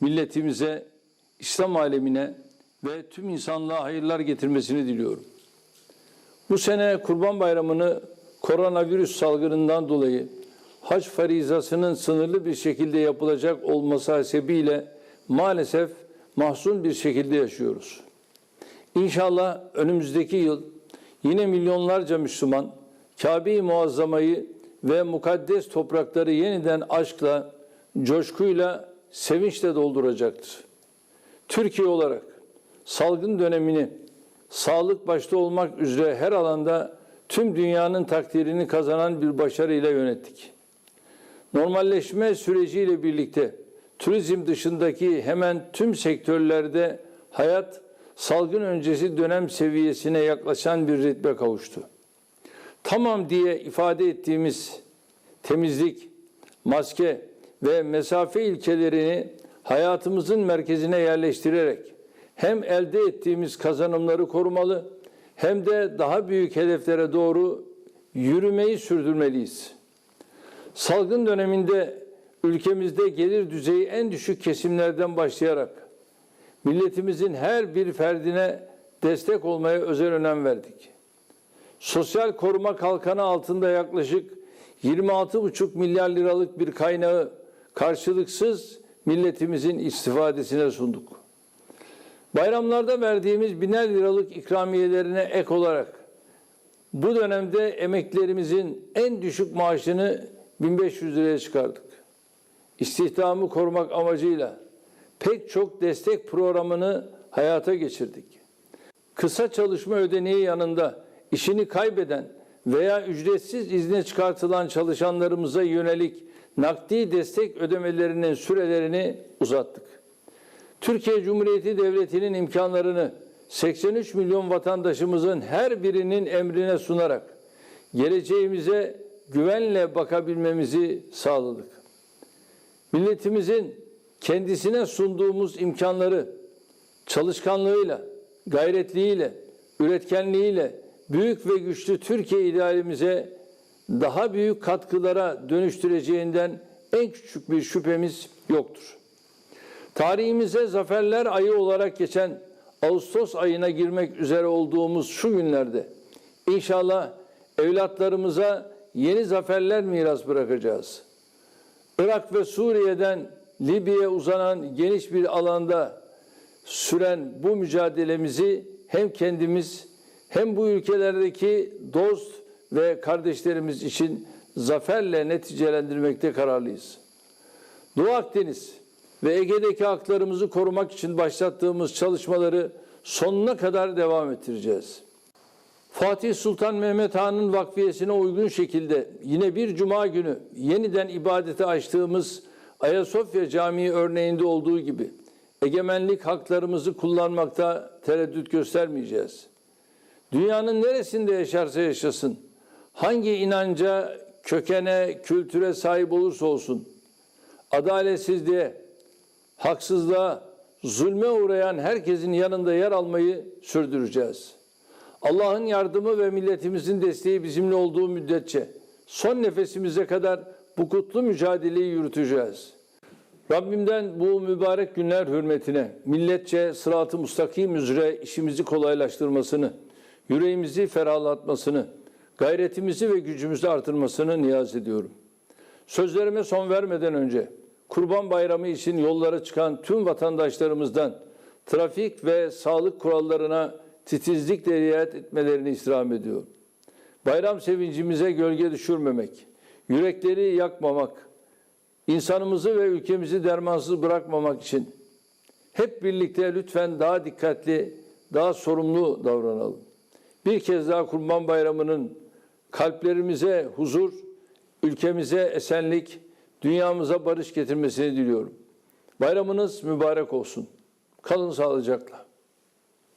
milletimize, İslam alemine ve tüm insanlığa hayırlar getirmesini diliyorum. Bu sene Kurban Bayramı'nı koronavirüs salgınından dolayı hac farizasının sınırlı bir şekilde yapılacak olması hasebiyle maalesef mahzun bir şekilde yaşıyoruz. İnşallah önümüzdeki yıl yine milyonlarca Müslüman Kabe-i Muazzama'yı ve mukaddes toprakları yeniden aşkla, coşkuyla, sevinçle dolduracaktır. Türkiye olarak salgın dönemini sağlık başta olmak üzere her alanda tüm dünyanın takdirini kazanan bir başarıyla yönettik. Normalleşme süreciyle birlikte turizm dışındaki hemen tüm sektörlerde hayat salgın öncesi dönem seviyesine yaklaşan bir ritme kavuştu. Tamam diye ifade ettiğimiz temizlik, maske ve mesafe ilkelerini hayatımızın merkezine yerleştirerek hem elde ettiğimiz kazanımları korumalı hem de daha büyük hedeflere doğru yürümeyi sürdürmeliyiz. Salgın döneminde ülkemizde gelir düzeyi en düşük kesimlerden başlayarak milletimizin her bir ferdine destek olmaya özel önem verdik. Sosyal koruma kalkanı altında yaklaşık 26,5 milyar liralık bir kaynağı karşılıksız milletimizin istifadesine sunduk. Bayramlarda verdiğimiz biner liralık ikramiyelerine ek olarak bu dönemde emeklerimizin en düşük maaşını 1500 liraya çıkardık. İstihdamı korumak amacıyla pek çok destek programını hayata geçirdik. Kısa çalışma ödeneği yanında işini kaybeden veya ücretsiz izne çıkartılan çalışanlarımıza yönelik nakdi destek ödemelerinin sürelerini uzattık. Türkiye Cumhuriyeti Devleti'nin imkanlarını 83 milyon vatandaşımızın her birinin emrine sunarak geleceğimize güvenle bakabilmemizi sağladık. Milletimizin kendisine sunduğumuz imkanları çalışkanlığıyla, gayretliğiyle, üretkenliğiyle büyük ve güçlü Türkiye idealimize daha büyük katkılara dönüştüreceğinden en küçük bir şüphemiz yoktur. Tarihimize zaferler ayı olarak geçen Ağustos ayına girmek üzere olduğumuz şu günlerde inşallah evlatlarımıza yeni zaferler miras bırakacağız. Irak ve Suriye'den Libya'ya uzanan geniş bir alanda süren bu mücadelemizi hem kendimiz hem bu ülkelerdeki dost ve kardeşlerimiz için zaferle neticelendirmekte kararlıyız. Doğu Akdeniz ve Ege'deki haklarımızı korumak için başlattığımız çalışmaları sonuna kadar devam ettireceğiz. Fatih Sultan Mehmet Han'ın vakfiyesine uygun şekilde yine bir cuma günü yeniden ibadete açtığımız Ayasofya Camii örneğinde olduğu gibi egemenlik haklarımızı kullanmakta tereddüt göstermeyeceğiz. Dünyanın neresinde yaşarsa yaşasın, hangi inanca, kökene, kültüre sahip olursa olsun, adaletsizliğe, haksızlığa, zulme uğrayan herkesin yanında yer almayı sürdüreceğiz. Allah'ın yardımı ve milletimizin desteği bizimle olduğu müddetçe son nefesimize kadar bu kutlu mücadeleyi yürüteceğiz. Rabbimden bu mübarek günler hürmetine milletçe sırat-ı mustakim üzere işimizi kolaylaştırmasını, yüreğimizi ferahlatmasını, gayretimizi ve gücümüzü artırmasını niyaz ediyorum. Sözlerime son vermeden önce Kurban Bayramı için yollara çıkan tüm vatandaşlarımızdan trafik ve sağlık kurallarına titizlikle riayet etmelerini istirham ediyorum. Bayram sevincimize gölge düşürmemek, yürekleri yakmamak, insanımızı ve ülkemizi dermansız bırakmamak için hep birlikte lütfen daha dikkatli, daha sorumlu davranalım. Bir kez daha Kurban Bayramı'nın kalplerimize huzur, ülkemize esenlik, dünyamıza barış getirmesini diliyorum. Bayramınız mübarek olsun. Kalın sağlıcakla.